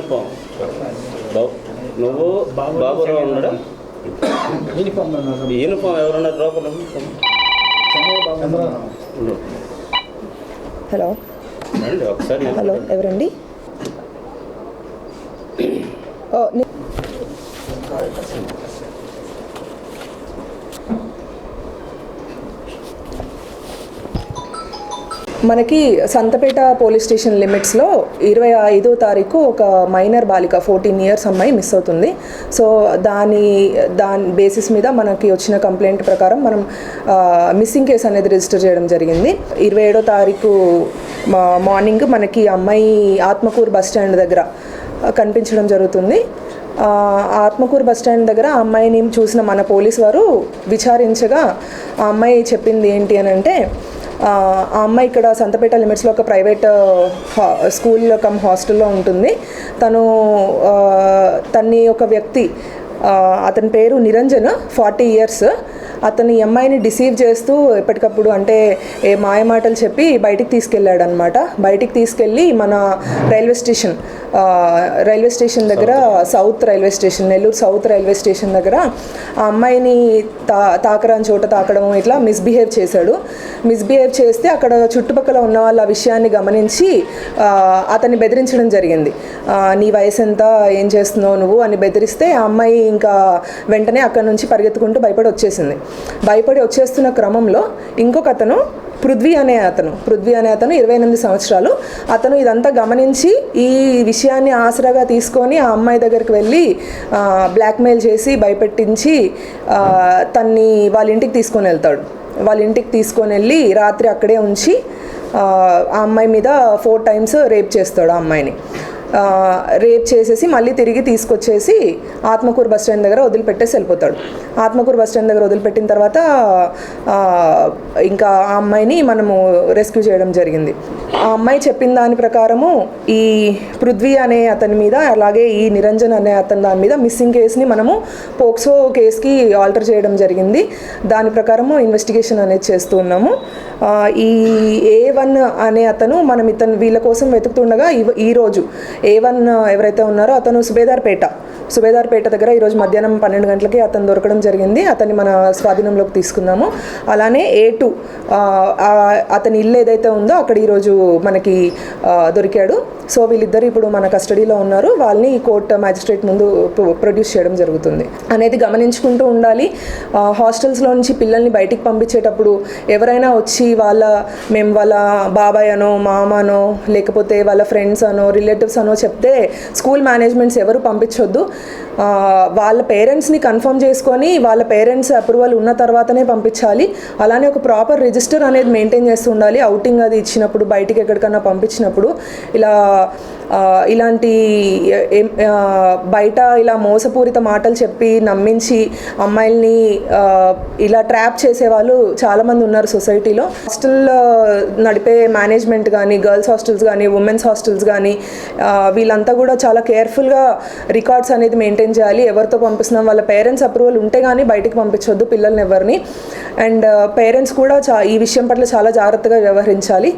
Uniform నువ్వు బాబురావు ఉన్నాడా? Uniform ఎవరున్నారు ఎవరన్నా లోపల హలో. ఒకసారి హలో ఎవరండి? ఓ మనకి సంతపేట పోలీస్ స్టేషన్ లిమిట్స్లో ఇరవై ఐదో తారీఖు ఒక మైనర్ బాలిక ఫోర్టీన్ ఇయర్స్ అమ్మాయి మిస్ అవుతుంది. సో దాని దాని బేసిస్ మీద మనకి వచ్చిన కంప్లైంట్ ప్రకారం మనం మిస్సింగ్ కేసు అనేది రిజిస్టర్ చేయడం జరిగింది. ఇరవై ఏడో తారీఖు మార్నింగ్ మనకి అమ్మాయి ఆత్మకూరు బస్ స్టాండ్ దగ్గర కనిపించడం జరుగుతుంది. ఆత్మకూరు బస్ స్టాండ్ దగ్గర ఆ అమ్మాయిని చూసిన మన పోలీస్ వారు విచారించగా ఆ అమ్మాయి చెప్పింది ఏంటి అని అంటే ఆ అమ్మాయి ఇక్కడ సంతపేట లిమిట్స్లో ఒక ప్రైవేట్ హా- స్కూల్ కమ్ హాస్టల్లో ఉంటుంది. తను తన్ని ఒక వ్యక్తి అతని పేరు నిరంజన్ ఫార్టీ ఇయర్స్. అతని ఈ అమ్మాయిని డిసీవ్ చేస్తూ ఎప్పటికప్పుడు అంటే ఏ మాయమాటలు చెప్పి బయటికి తీసుకెళ్ళాడు అనమాట బయటికి తీసుకెళ్ళి మన రైల్వే స్టేషన్ రైల్వే స్టేషన్ దగ్గర south. Railway station Nellore south railway station దగ్గర ఆ అమ్మాయిని తా తాకరాని చోట తాకడం ఇట్లా మిస్బిహేవ్ చేశాడు. మిస్బిహేవ్ చేస్తే అక్కడ చుట్టుపక్కల ఉన్న వాళ్ళ విషయాన్ని గమనించి అతన్ని బెదిరించడం జరిగింది. నీ వయసు ఎంత ఏం చేస్తున్నావు నువ్వు? అని బెదిరిస్తే ఆ అమ్మాయి ఇంకా వెంటనే అక్కడ నుంచి పరిగెత్తుకుంటూ భయపడి వచ్చేసింది. భయపడి వచ్చేస్తున్న క్రమంలో ఇంకొక అతను పృథ్వీ అనే అతను పృథ్వీ అనే అతను ఇరవై ఎనిమిది సంవత్సరాలు. అతను ఇదంతా గమనించి ఈ విషయాన్ని ఆసరాగా తీసుకొని ఆ అమ్మాయి దగ్గరికి వెళ్ళి బ్లాక్మెయిల్ చేసి భయపెట్టించి తన్ని వాళ్ళ ఇంటికి తీసుకొని వెళ్తాడు. వాళ్ళ ఇంటికి తీసుకొని వెళ్ళి రాత్రి అక్కడే ఉంచి ఆ అమ్మాయి మీద ఫోర్ టైమ్స్ రేప్ చేస్తాడు ఆ అమ్మాయిని. రేప్ చేసేసి మళ్ళీ తిరిగి తీసుకొచ్చేసి ఆత్మకూరు బస్ స్టాండ్ దగ్గర వదిలిపెట్టేసి వెళ్ళిపోతాడు. ఆత్మకూరు బస్ స్టాండ్ దగ్గర వదిలిపెట్టిన తర్వాత ఇంకా ఆ అమ్మాయిని మనము రెస్క్యూ చేయడం జరిగింది. ఆ అమ్మాయి చెప్పిన దాని ప్రకారము ఈ పృథ్వీ అనే అతని మీద అలాగే ఈ నిరంజన్ అనే అతని దాని మీద మిస్సింగ్ కేసుని మనము పోక్సో కేసుకి ఆల్టర్ చేయడం జరిగింది. దాని ప్రకారము ఇన్వెస్టిగేషన్ అనేది చేస్తూ ఉన్నాము. ఈ ఏ వన్ అనే అతను మనం ఇతను వీళ్ళ కోసం వెతుకుతుండగా ఈ- ఈరోజు ఏ వన్ ఎవరైతే ఉన్నారో అతను సుబేదార్పేట. సుబేదార్పేట దగ్గర ఈరోజు మధ్యాహ్నం పన్నెండు గంటలకి అతను దొరకడం జరిగింది. అతన్ని మన స్వాధీనంలోకి తీసుకున్నాము అలానే ఏ టూ అతని ఇల్లు ఏదైతే ఉందో అక్కడ ఈరోజు మనకి దొరికాడు. సో వీళ్ళిద్దరు ఇప్పుడు మన కస్టడీలో ఉన్నారు. వాళ్ళని కోర్టు మ్యాజిస్ట్రేట్ ముందు ప్రొ- ప్రొడ్యూస్ చేయడం జరుగుతుంది. అనేది గమనించుకుంటూ ఉండాలి. హాస్టల్స్లో నుంచి పిల్లల్ని బయటికి పంపించేటప్పుడు ఎవరైనా వచ్చి వాళ్ళ మేము వాళ్ళ బాబాయ్ అనో మామనో లేకపోతే వాళ్ళ ఫ్రెండ్స్ అనో రిలేటివ్స్ అనో చెప్తే స్కూల్ మేనేజ్మెంట్స్ ఎవరు పంపించొద్దు. వాళ్ళ పేరెంట్స్ని కన్ఫర్మ్ చేసుకొని వాళ్ళ పేరెంట్స్ అప్రూవల్ ఉన్న తర్వాతనే పంపించాలి. అలానే ఒక ప్రాపర్ రిజిస్టర్ అనేది మెయింటైన్ చేస్తూ ఉండాలి. అవుటింగ్ అది ఇచ్చినప్పుడు బయటికి ఎక్కడికన్నా పంపించినప్పుడు. ఇలా ఇలాంటి బయట ఇలా మోసపూరిత మాటలు చెప్పి నమ్మించి అమ్మాయిల్ని ఇలా ట్రాప్ చేసే వాళ్ళు చాలామంది ఉన్నారు సొసైటీలో. హాస్టల్ నడిపే మేనేజ్మెంట్ కానీ గర్ల్స్ హాస్టల్స్ కానీ ఉమెన్స్ హాస్టల్స్ కానీ వీళ్ళంతా కూడా చాలా కేర్ఫుల్గా రికార్డ్స్ అనేది మెయింటైన్ చేయాలి. ఎవరితో పంపిస్తున్నాం? వాళ్ళ పేరెంట్స్ అప్రూవల్ ఉంటే కానీ బయటికి పంపించొద్దు పిల్లల్ని ఎవరిని. అండ్ పేరెంట్స్ కూడా చా ఈ విషయం పట్ల చాలా జాగ్రత్తగా వ్యవహరించాలి.